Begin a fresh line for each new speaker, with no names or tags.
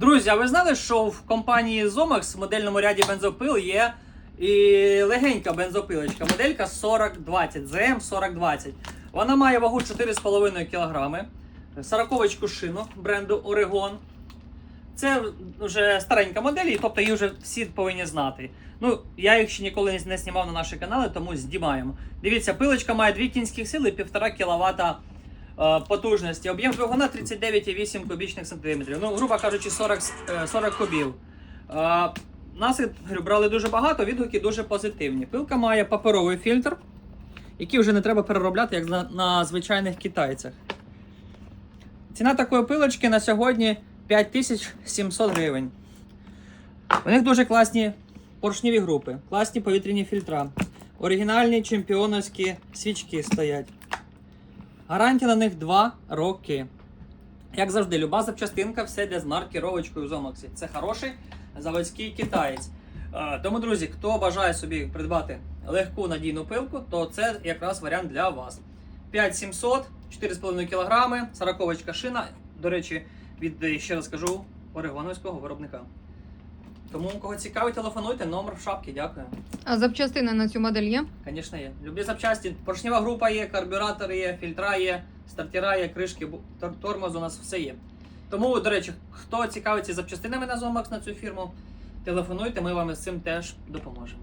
Друзі, а ви знали, що в компанії Zomax в модельному ряді бензопил є і легенька бензопилочка, моделька 4020, ZM 4020. Вона має вагу 4,5 кг, сороковочку шину бренду Oregon. Це вже старенька модель, і тобто її вже всі повинні знати. Ну, я їх ще ніколи не знімав на наші канали, тому знімаємо. Дивіться, пилочка має 2 кінських сили і 1,5 кВт потужності. Об'єм двигуна 39,8 кубічних сантиметрів. Ну, грубо кажучи, 40, е, 40 кубів. Е, Нас брали дуже багато, відгуки дуже позитивні. Пилка має паперовий фільтр, який вже не треба переробляти, як на, на звичайних китайцях. Ціна такої пилочки на сьогодні 5700 гривень. У них дуже класні поршневі групи, класні повітряні фільтра, оригінальні чемпіоновські свічки стоять. Гарантія на них 2 роки. Як завжди, люба запчастинка, все йде з маркіровочкою в Зомаксі. Це хороший заводський китаєць. Е, Тому, друзі, хто бажає собі придбати легку надійну пилку, то це якраз варіант для вас. 5700, 4,5 кг, 40 шина. До речі, від, ще раз кажу, орегоновського виробника. Тому, кого цікавить, телефонуйте, номер в шапці, дякую.
А запчастини на цю модель є?
Звісно, є. Любі запчасті. Поршнева група є, карбюратор є, фільтра є, стартера є, кришки, тор- тормоз у нас все є. Тому, до речі, хто цікавиться запчастинами на Zomax на цю фірму, телефонуйте, ми вам з цим теж допоможемо.